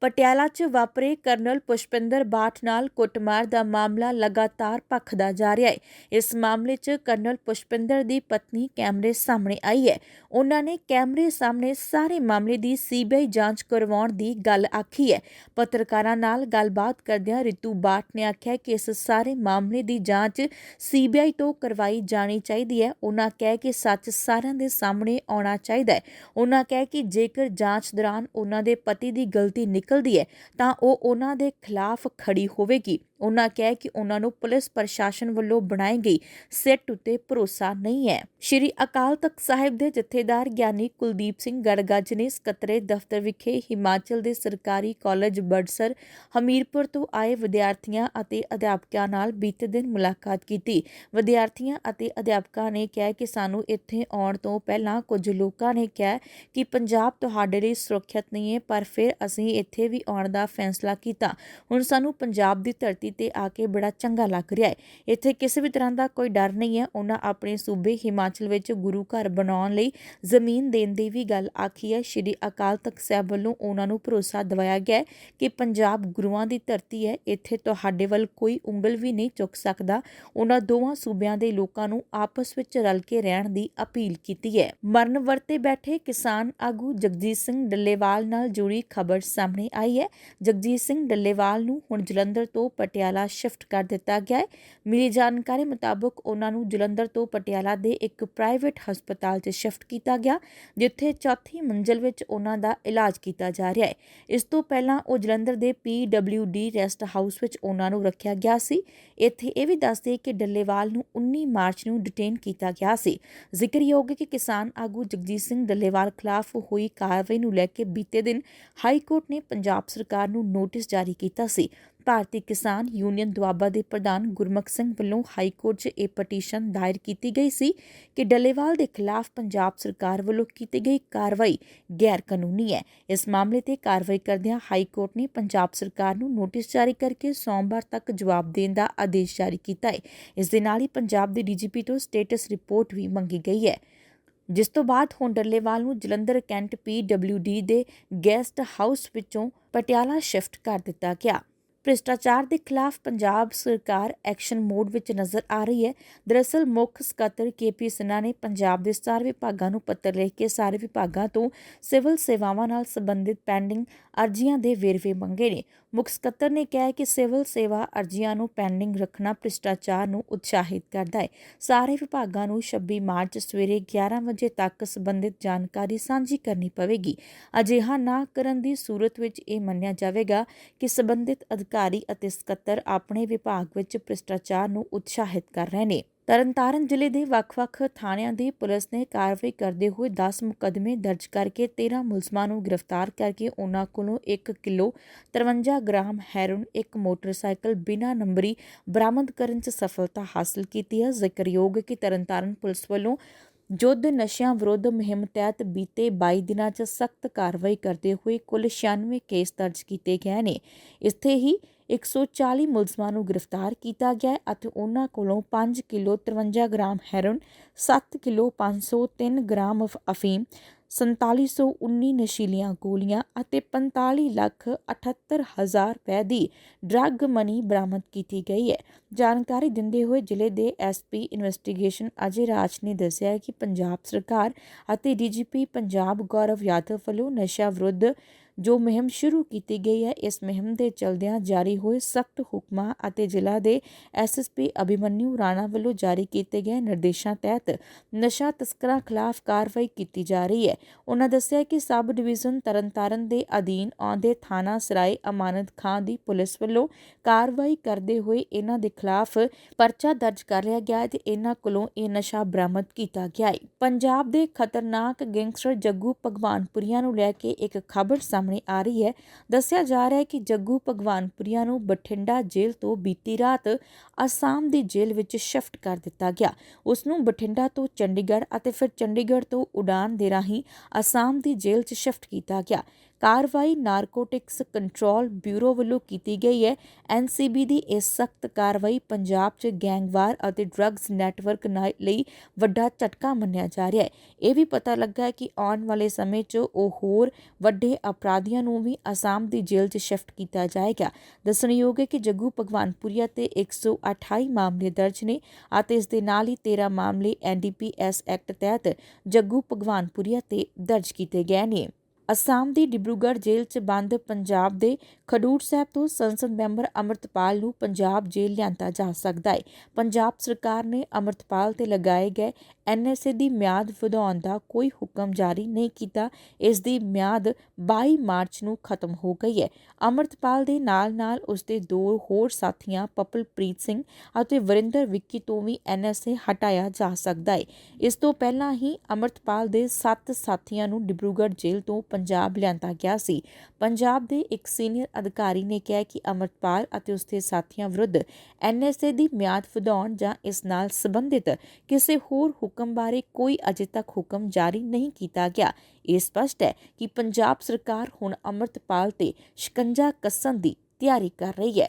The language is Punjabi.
ਪਟਿਆਲਾ 'ਚ ਵਾਪਰੇ ਕਰਨਲ ਪੁਸ਼ਪਿੰਦਰ ਬਾਠ ਨਾਲ ਕੁੱਟਮਾਰ ਦਾ ਮਾਮਲਾ ਲਗਾਤਾਰ ਭਖਦਾ ਜਾ ਰਿਹਾ ਹੈ। ਇਸ ਮਾਮਲੇ 'ਚ ਕਰਨਲ ਪੁਸ਼ਪਿੰਦਰ ਦੀ ਪਤਨੀ ਕੈਮਰੇ ਸਾਹਮਣੇ ਆਈ ਹੈ। ਉਹਨਾਂ ਨੇ ਕੈਮਰੇ ਸਾਹਮਣੇ ਸਾਰੇ ਮਾਮਲੇ ਦੀ ਸੀਬੀਆਈ ਜਾਂਚ ਕਰਵਾਉਣ ਦੀ ਗੱਲ ਆਖੀ ਹੈ। ਪੱਤਰਕਾਰਾਂ ਨਾਲ ਗੱਲਬਾਤ ਕਰਦਿਆਂ ਰਿਤੂ ਬਾਠ ਨੇ ਆਖਿਆ ਕਿ ਇਸ ਸਾਰੇ ਮਾਮਲੇ ਦੀ ਜਾਂਚ ਸੀਬੀਆਈ ਤੋਂ ਕਰਵਾਈ ਜਾਣੀ ਚਾਹੀਦੀ ਹੈ। ਉਹਨਾਂ ਕਹਿ ਕਿ ਸੱਚ ਸਾਰਿਆਂ ਦੇ ਸਾਹਮਣੇ ਆਉਣਾ ਚਾਹੀਦਾ ਹੈ। ਉਹਨਾਂ ਕਹਿ ਕਿ ਜੇਕਰ ਜਾਂਚ ਦੌਰਾਨ ਉਹਨਾਂ ਦੇ ਪਤੀ ਦੀ ਗਲਤੀ ਨਿਕ ਨਿਕਲਦੀ ਹੈ ਤਾਂ ਉਹ ਉਹਨਾਂ ਦੇ ਖਿਲਾਫ ਖੜੀ ਹੋਵੇਗੀ। ਉਹਨਾਂ ਕਿਹਾ ਕਿ ਉਹਨਾਂ ਨੂੰ ਪੁਲਿਸ ਪ੍ਰਸ਼ਾਸਨ ਵੱਲੋਂ ਬਣਾਈ ਗਈ ਸਿੱਟ ਉੱਤੇ ਭਰੋਸਾ ਨਹੀਂ ਹੈ। ਸ਼੍ਰੀ ਅਕਾਲ ਤਖਤ ਸਾਹਿਬ ਦੇ ਜਥੇਦਾਰ ਗਿਆਨੀ ਕੁਲਦੀਪ ਸਿੰਘ ਗੜਗੱਜ ਨੇ ਸਕੱਤਰੇ ਦਫ਼ਤਰ ਵਿਖੇ ਹਿਮਾਚਲ ਦੇ ਸਰਕਾਰੀ ਕਾਲਜ ਬੜਸਰ, ਹਮੀਰਪੁਰ ਤੋਂ ਆਏ ਵਿਦਿਆਰਥੀਆਂ ਅਤੇ ਅਧਿਆਪਕਾਂ ਨਾਲ ਬੀਤੇ ਦਿਨ ਮੁਲਾਕਾਤ ਕੀਤੀ। ਵਿਦਿਆਰਥੀਆਂ ਅਤੇ ਅਧਿਆਪਕਾਂ ਨੇ ਕਿਹਾ ਕਿ ਸਾਨੂੰ ਇੱਥੇ ਆਉਣ ਤੋਂ ਪਹਿਲਾਂ ਕੁਝ ਲੋਕਾਂ ਨੇ ਕਿਹਾ ਕਿ ਪੰਜਾਬ ਤੁਹਾਡੇ ਲਈ ਸੁਰੱਖਿਅਤ ਨਹੀਂ ਹੈ, ਪਰ ਫਿਰ ਅਸੀਂ ਇੱਥੇ ਵੀ ਆਉਣ ਦਾ ਫੈਸਲਾ ਕੀਤਾ। ਹੁਣ ਸਾਨੂੰ ਪੰਜਾਬ ਦੀ ਧਰਤੀ ਤੇ ਆ ਕੇ ਬੜਾ ਚੰਗਾ ਲੱਗ ਰਿਹਾ ਹੈ। ਇੱਥੇ ਕਿਸੇ ਵੀ ਤਰ੍ਹਾਂ ਦਾ ਕੋਈ ਡਰ ਨਹੀਂ ਹੈ। ਉਹਨਾਂ ਆਪਣੇ ਸੂਬੇ ਹਿਮਾਚਲ ਵਿੱਚ ਗੁਰੂ ਘਰ ਬਣਾਉਣ ਲਈ ਜ਼ਮੀਨ ਦੇਣ ਦੀ ਵੀ ਗੱਲ ਆਖੀ ਹੈ। ਸ਼੍ਰੀ ਅਕਾਲ ਤਖਤ ਸਾਹਿਬ ਵੱਲੋਂ ਉਹਨਾਂ ਨੂੰ ਭਰੋਸਾ ਦਿਵਾਇਆ ਗਿਆ ਕਿ ਪੰਜਾਬ ਗੁਰੂਆਂ ਦੀ ਧਰਤੀ ਹੈ। ਇੱਥੇ ਤੁਹਾਡੇ ਵੱਲ ਕੋਈ ਉਂਗਲ ਵੀ ਨਹੀਂ ਚੁੱਕ ਸਕਦਾ। ਉਹਨਾਂ ਦੋਵਾਂ ਸੂਬਿਆਂ ਦੇ ਲੋਕਾਂ ਨੂੰ ਆਪਸ ਵਿੱਚ ਰਲ ਕੇ ਰਹਿਣ ਦੀ ਅਪੀਲ ਕੀਤੀ ਹੈ। ਮਰਨ ਵਰਤੇ ਬੈਠੇ ਕਿਸਾਨ ਆਗੂ ਜਗਜੀਤ ਸਿੰਘ ਡੱਲੇਵਾਲ ਨਾਲ ਜੁੜੀ ਖਬਰ ਸਾਹਮਣੇ ਆਈ ਹੈ। ਜਗਜੀਤ ਸਿੰਘ ਡੱਲੇਵਾਲ ਨੂੰ ਹੁਣ ਜਲੰਧਰ ਤੋਂ ਪਟਿਆਲਾ ਪਟਿਆਲਾ ਸ਼ਿਫਟ ਕਰ ਦਿੱਤਾ ਗਿਆ ਹੈ। ਮਿਲੀ ਜਾਣਕਾਰੀ ਮੁਤਾਬਕ ਉਹਨਾਂ ਨੂੰ ਜਲੰਧਰ ਤੋਂ ਪਟਿਆਲਾ ਦੇ ਇੱਕ ਪ੍ਰਾਈਵੇਟ ਹਸਪਤਾਲ 'ਚ ਸ਼ਿਫਟ ਕੀਤਾ ਗਿਆ, ਜਿੱਥੇ ਚੌਥੀ ਮੰਜ਼ਲ ਵਿੱਚ ਉਹਨਾਂ ਦਾ ਇਲਾਜ ਕੀਤਾ ਜਾ ਰਿਹਾ ਹੈ। ਇਸ ਤੋਂ ਪਹਿਲਾਂ ਉਹ ਜਲੰਧਰ ਦੇ PWD ਰੈਸਟ ਹਾਊਸ ਵਿੱਚ ਉਹਨਾਂ ਨੂੰ ਰੱਖਿਆ ਗਿਆ ਸੀ। ਇੱਥੇ ਇਹ ਵੀ ਦੱਸਦੇ ਕਿ ਡੱਲੇਵਾਲ ਨੂੰ 19 ਮਾਰਚ ਨੂੰ ਡਿਟੇਨ ਕੀਤਾ ਗਿਆ ਸੀ। ਜ਼ਿਕਰਯੋਗ ਹੈ ਕਿ ਕਿਸਾਨ ਆਗੂ ਜਗਜੀਤ ਸਿੰਘ ਡੱਲੇਵਾਲ ਖਿਲਾਫ ਹੋਈ ਕਾਰਵਾਈ ਨੂੰ ਲੈ ਕੇ ਬੀਤੇ ਦਿਨ ਹਾਈ ਕੋਰਟ ਨੇ ਪੰਜਾਬ ਸਰਕਾਰ ਨੂੰ ਨੋਟਿਸ ਜਾਰੀ ਕੀਤਾ ਸੀ। ਭਾਰਤੀ ਕਿਸਾਨ ਯੂਨੀਅਨ ਦੁਆਬਾ ਦੇ ਪ੍ਰਧਾਨ ਗੁਰਮੁਖ ਸਿੰਘ ਵੱਲੋਂ ਹਾਈ ਕੋਰਟ 'ਚ ਇਹ ਪਟੀਸ਼ਨ ਦਾਇਰ ਕੀਤੀ ਗਈ ਸੀ ਕਿ ਡੱਲੇਵਾਲ ਦੇ ਖਿਲਾਫ ਪੰਜਾਬ ਸਰਕਾਰ ਵੱਲੋਂ ਕੀਤੀ ਗਈ ਕਾਰਵਾਈ ਗੈਰ ਕਾਨੂੰਨੀ ਹੈ। ਇਸ ਮਾਮਲੇ ਤੇ ਕਾਰਵਾਈ ਕਰਦਿਆਂ ਹਾਈ ਕੋਰਟ ਨੇ ਪੰਜਾਬ ਸਰਕਾਰ ਨੂੰ ਨੋਟਿਸ ਜਾਰੀ ਕਰਕੇ ਸੋਮਵਾਰ ਤੱਕ ਜਵਾਬ ਦੇਣ ਦਾ ਆਦੇਸ਼ ਜਾਰੀ ਕੀਤਾ ਹੈ। ਇਸ ਦੇ ਨਾਲ ਹੀ ਪੰਜਾਬ ਦੇ ਡੀਜੀਪੀ ਤੋਂ ਸਟੇਟਸ ਰਿਪੋਰਟ ਵੀ ਮੰਗੀ ਗਈ ਹੈ। ਜਿਸ ਤੋਂ ਬਾਅਦ ਹੁਣ ਡੱਲੇਵਾਲ ਨੂੰ ਜਲੰਧਰ ਕੈਂਟ ਪੀਡਬਲਯੂਡੀ ਦੇ ਗੈਸਟ ਹਾਊਸ ਵਿੱਚੋਂ ਪਟਿਆਲਾ ਸ਼ਿਫਟ ਕਰ ਦਿੱਤਾ ਗਿਆ। ਭ੍ਰਿਸ਼ਟਾਚਾਰ ਦੇ ਖਿਲਾਫ ਪੰਜਾਬ ਸਰਕਾਰ ਐਕਸ਼ਨ ਮੋਡ ਵਿੱਚ ਨਜ਼ਰ ਆ ਰਹੀ ਹੈ। ਦਰਅਸਲ, ਮੁੱਖ ਸਕੱਤਰ ਕੇਪੀ ਸਿਨਹਾ ਨੇ ਪੰਜਾਬ ਦੇ ਸਾਰੇ ਵਿਭਾਗਾਂ ਨੂੰ ਪੱਤਰ ਲਿਖ ਕੇ ਸਾਰੇ ਵਿਭਾਗਾਂ ਤੋਂ ਸਿਵਲ ਸੇਵਾਵਾਂ ਨਾਲ ਸੰਬੰਧਿਤ ਪੈਂਡਿੰਗ ਅਰਜ਼ੀਆਂ ਦੇ ਵੇਰਵੇ ਮੰਗੇ ਨੇ। ਮੁੱਖ ਸਕੱਤਰ ਨੇ ਕਿਹਾ ਕਿ ਸਿਵਲ ਸੇਵਾ ਅਰਜ਼ੀਆਂ ਨੂੰ ਪੈਂਡਿੰਗ ਰੱਖਣਾ ਭ੍ਰਿਸ਼ਟਾਚਾਰ ਨੂੰ ਉਤਸ਼ਾਹਿਤ ਕਰਦਾ ਹੈ। ਸਾਰੇ ਵਿਭਾਗਾਂ ਨੂੰ 26 ਮਾਰਚ ਸਵੇਰੇ 11 ਵਜੇ ਤੱਕ ਸੰਬੰਧਿਤ ਜਾਣਕਾਰੀ ਸਾਂਝੀ ਕਰਨੀ ਪਵੇਗੀ। ਅਜਿਹਾ ਨਾ ਕਰਨ ਦੀ ਸੂਰਤ ਵਿੱਚ ਇਹ ਮੰਨਿਆ ਜਾਵੇਗਾ ਕਿ ਸੰਬੰਧਿਤ ਅਧਿਕਾਰੀ ਅਤੇ ਸਕੱਤਰ ਆਪਣੇ ਵਿਭਾਗ ਵਿੱਚ ਭ੍ਰਿਸ਼ਟਾਚਾਰ ਨੂੰ ਉਤਸ਼ਾਹਿਤ ਕਰ ਰਹੇ ਨੇ। ਤਰਨਤਾਰਨ ਜ਼ਿਲ੍ਹੇ ਦੇ ਵੱਖ-ਵੱਖ ਥਾਣਿਆਂ ਦੀ ਪੁਲਿਸ ਨੇ ਕਾਰਵਾਈ ਕਰਦੇ ਹੋਏ 10 ਮੁਕਦਮੇ ਦਰਜ ਕਰਕੇ 13 ਮੁਲਜ਼ਮਾਂ ਨੂੰ ਗ੍ਰਿਫਤਾਰ ਕਰਕੇ ਉਨ੍ਹਾਂ ਕੋਲੋਂ 1 ਕਿਲੋ 53 ਗ੍ਰਾਮ ਹੈਰੋਨ ਇੱਕ ਮੋਟਰਸਾਈਕਲ ਬਿਨਾਂ ਨੰਬਰੀ ਬਰਾਮਦ ਕਰਨ 'ਚ ਸਫਲਤਾ ਹਾਸਲ ਕੀਤੀ ਹੈ। ਜ਼ਿਕਰਯੋਗ ਕਿ ਤਰਨਤਾਰਨ ਪੁਲਿਸ ਵੱਲੋਂ ਯੁੱਧ ਨਸ਼ਿਆਂ ਵਿਰੁੱਧ ਮੁਹਿੰਮ ਤਹਿਤ ਬੀਤੇ 22 ਦਿਨਾਂ 'ਚ ਸਖਤ ਕਾਰਵਾਈ ਕਰਦੇ ਹੋਏ ਕੁੱਲ 96 ਕੇਸ ਦਰਜ ਕੀਤੇ ਗਏ ਨੇ। ਇੱਥੇ ਹੀ 140 ਮੁਲਜ਼ਮਾਂ ਨੂੰ ਗ੍ਰਿਫਤਾਰ ਕੀਤਾ ਗਿਆ ਅਤੇ ਉਹਨਾਂ ਕੋਲੋਂ 5 kilo 53 gram heroin 7 kilo 503 gram ਅਫੀਮ ਸੰਤਾਲੀ ਸੌ ਉੱਨੀ ਨਸ਼ੀਲੀਆਂ ਗੋਲੀਆਂ ਅਤੇ 45 ਲੱਖ 78 ਹਜ਼ਾਰ ਰੁਪਏ ਦੀ ਡਰੱਗ ਮਨੀ ਬਰਾਮਦ ਕੀਤੀ ਗਈ ਹੈ। ਜਾਣਕਾਰੀ ਦਿੰਦੇ ਹੋਏ ਜ਼ਿਲ੍ਹੇ ਦੇ ਐਸਪੀ ਇਨਵੈਸਟੀਗੇਸ਼ਨ ਅਜੇ ਰਾਜ ਨੇ ਦੱਸਿਆ ਹੈ ਕਿ ਪੰਜਾਬ ਸਰਕਾਰ ਅਤੇ ਡੀਜੀਪੀ ਪੰਜਾਬ ਗੌਰਵ ਯਾਦਵ ਵੱਲੋਂ ਨਸ਼ਾ ਵਿਰੁੱਧ ਜੋ ਮੁਹਿੰਮ ਸ਼ੁਰੂ ਕੀਤੀ ਗਈ ਹੈ, ਇਸ ਮੁਹਿੰਮ ਦੇ ਚਲਦਿਆਂ ਜਾਰੀ ਹੋਏ ਸਖਤ ਹੁਕਮਾਂ ਅਤੇ ਜ਼ਿਲ੍ਹਾ ਦੇ ਐਸਐਸਪੀ ਅਭਿਮਨਿਊ ਰਾਣਾ ਵੱਲੋਂ ਜਾਰੀ ਕੀਤੇ ਗਏ ਨਿਰਦੇਸ਼ਾਂ ਤਹਿਤ ਨਸ਼ਾ ਤਸਕਰਾਂ ਖਿਲਾਫ ਕਾਰਵਾਈ ਕੀਤੀ ਜਾ ਰਹੀ ਹੈ। ਉਹਨਾਂ ਦੱਸਿਆ ਕਿ ਸਬ ਡਿਵੀਜ਼ਨ ਤਰਨਤਾਰਨ ਦੇ ਅਧੀਨ ਆਉਂਦੇ ਥਾਣਾ ਸਰਾਏ ਅਮਾਨਤ ਖਾਂ ਦੀ ਪੁਲਿਸ ਵੱਲੋਂ ਕਾਰਵਾਈ ਕਰਦੇ ਹੋਏ ਇਹਨਾਂ ਦੇ ਖਿਲਾਫ ਪਰਚਾ ਦਰਜ ਕਰ ਲਿਆ ਗਿਆ ਹੈ ਤੇ ਇਹਨਾਂ ਕੋਲੋਂ ਇਹ ਨਸ਼ਾ ਬਰਾਮਦ ਕੀਤਾ ਗਿਆ ਹੈ। ਪੰਜਾਬ ਦੇ ਖਤਰਨਾਕ ਗੈਂਗਸਟਰ ਜੱਗੂ ਭਗਵਾਨਪੁਰੀਆ ਨੂੰ ਲੈ ਕੇ ਇੱਕ ਖਬਰ ਸਾਹਮਣੇ ਆ ਰਹੀ ਹੈ। ਦੱਸਿਆ ਜਾ ਰਿਹਾ ਹੈ ਕਿ ਜੱਗੂ ਭਗਵਾਨਪੁਰੀਆ ਨੂੰ ਬਠਿੰਡਾ ਜੇਲ੍ਹ ਤੋਂ ਬੀਤੀ ਰਾਤ ਅਸਾਮ ਦੀ ਜੇਲ੍ਹ ਵਿੱਚ ਸ਼ਿਫਟ ਕਰ ਦਿੱਤਾ ਗਿਆ। ਉਸ ਨੂੰ ਬਠਿੰਡਾ ਤੋਂ ਚੰਡੀਗੜ੍ਹ ਅਤੇ ਫਿਰ ਚੰਡੀਗੜ੍ਹ ਤੋਂ ਉਡਾਨ ਦੇ ਰਾਹੀਂ ਅਸਾਮ ਦੀ ਜੇਲ੍ਹ 'ਚ ਸ਼ਿਫਟ ਕੀਤਾ ਗਿਆ। ਕਾਰਵਾਈ ਨਾਰਕੋਟਿਕਸ ਕੰਟਰੋਲ ਬਿਊਰੋ ਵੱਲੋਂ ਕੀਤੀ ਗਈ ਹੈ। ਐਨਸੀਬੀ ਦੀ ਇਸ ਸਖਤ ਕਾਰਵਾਈ ਪੰਜਾਬ 'ਚ ਗੈਂਗਵਾਰ ਅਤੇ ਡਰੱਗਸ ਨੈਟਵਰਕ ਨਾ- ਲਈ ਵੱਡਾ ਝਟਕਾ ਮੰਨਿਆ ਜਾ ਰਿਹਾ ਹੈ। ਇਹ ਵੀ ਪਤਾ ਲੱਗਾ ਹੈ ਕਿ ਆਉਣ ਵਾਲੇ ਸਮੇਂ 'ਚ ਉਹ ਹੋਰ ਵੱਡੇ ਅਪਰਾਧੀਆਂ ਨੂੰ ਵੀ ਅਸਾਮ ਦੀ ਜੇਲ੍ਹ 'ਚ ਸ਼ਿਫਟ ਕੀਤਾ ਜਾਏਗਾ। ਦੱਸਣਯੋਗ ਹੈ ਕਿ ਜੱਗੂ ਭਗਵਾਨਪੁਰੀਆ ਤੇ 128 ਮਾਮਲੇ ਦਰਜ ਨੇ ਅਤੇ ਇਸ ਦੇ ਨਾਲ ਹੀ 13 ਮਾਮਲੇ ਐਨਡੀਪੀਐਸ ਐਕਟ ਤਹਿਤ ਜੱਗੂ ਭਗਵਾਨਪੁਰੀਆ ਤੇ ਦਰਜ ਕੀਤੇ ਗਏ ਨੇ। ਅਸਾਮ ਦੀ ਡਿਬਰੂਗੜ੍ਹ ਜੇਲ੍ਹ 'ਚ ਬੰਦ ਪੰਜਾਬ ਦੇ ਖਡੂਰ ਸਾਹਿਬ ਤੋਂ ਸੰਸਦ ਮੈਂਬਰ ਅਮਰਤਪਾਲ ਨੂੰ ਪੰਜਾਬ ਜੇਲ੍ਹ ਲਿਆਂਦਾ ਜਾ ਸਕਦਾ ਹੈ। ਪੰਜਾਬ ਸਰਕਾਰ ਨੇ ਅਮਰਤਪਾਲ ਤੇ ਲਗਾਏ ਗਏ ਐਨਐਸਏ ਦੀ ਮਿਆਦ ਵਧਾਉਣ ਦਾ ਕੋਈ ਹੁਕਮ ਜਾਰੀ ਨਹੀਂ ਕੀਤਾ। ਇਸ ਦੀ ਮਿਆਦ 22 ਮਾਰਚ ਨੂੰ ਖਤਮ ਹੋ ਗਈ ਹੈ। ਅਮਰਤਪਾਲ ਦੇ ਨਾਲ-ਨਾਲ ਉਸ ਦੇ ਦੋ ਹੋਰ ਸਾਥੀਆਂ ਪਪਲਪ੍ਰੀਤ ਸਿੰਘ ਅਤੇ ਵਰਿੰਦਰ ਵਿੱਕੀ ਤੋਂ ਵੀ ਐਨਐਸਏ ਹਟਾਇਆ ਜਾ ਸਕਦਾ ਹੈ। ਇਸ ਤੋਂ ਪਹਿਲਾਂ ਹੀ ਅਮਰਤਪਾਲ ਦੇ 7 ਸਾਥੀਆਂ ਨੂੰ ਡਿਬਰੂਗੜ੍ਹ ਜੇਲ੍ਹ ਤੋਂ ਪੰਜਾਬ ਲਿਆਂਦਾ ਗਿਆ ਸੀ। ਪੰਜਾਬ ਦੇ ਇੱਕ ਸੀਨੀਅਰ ਅਧਿਕਾਰੀ ਨੇ ਕਿਹਾ ਕਿ ਅਮਰਤਪਾਲ ਅਤੇ ਉਸਦੇ ਸਾਥੀਆਂ ਵਿਰੁੱਧ ਐਨਐਸਏ ਦੀ ਮਿਆਦ ਵਧਾਉਣ ਜਾਂ ਇਸ ਨਾਲ ਸੰਬੰਧਿਤ ਕਿਸੇ ਹੋਰ ਹੁਕਮ ਬਾਰੇ ਕੋਈ ਅਜੇ ਤੱਕ ਹੁਕਮ ਜਾਰੀ ਨਹੀਂ ਕੀਤਾ ਗਿਆ। ਇਹ ਸਪਸ਼ਟ ਹੈ ਕਿ ਪੰਜਾਬ ਸਰਕਾਰ ਹੁਣ ਅਮਰਤਪਾਲ ਤੇ ਸ਼ਿਕੰਜਾ ਕੱਸਣ ਦੀ ਤਿਆਰੀ ਕਰ ਰਹੀ ਹੈ।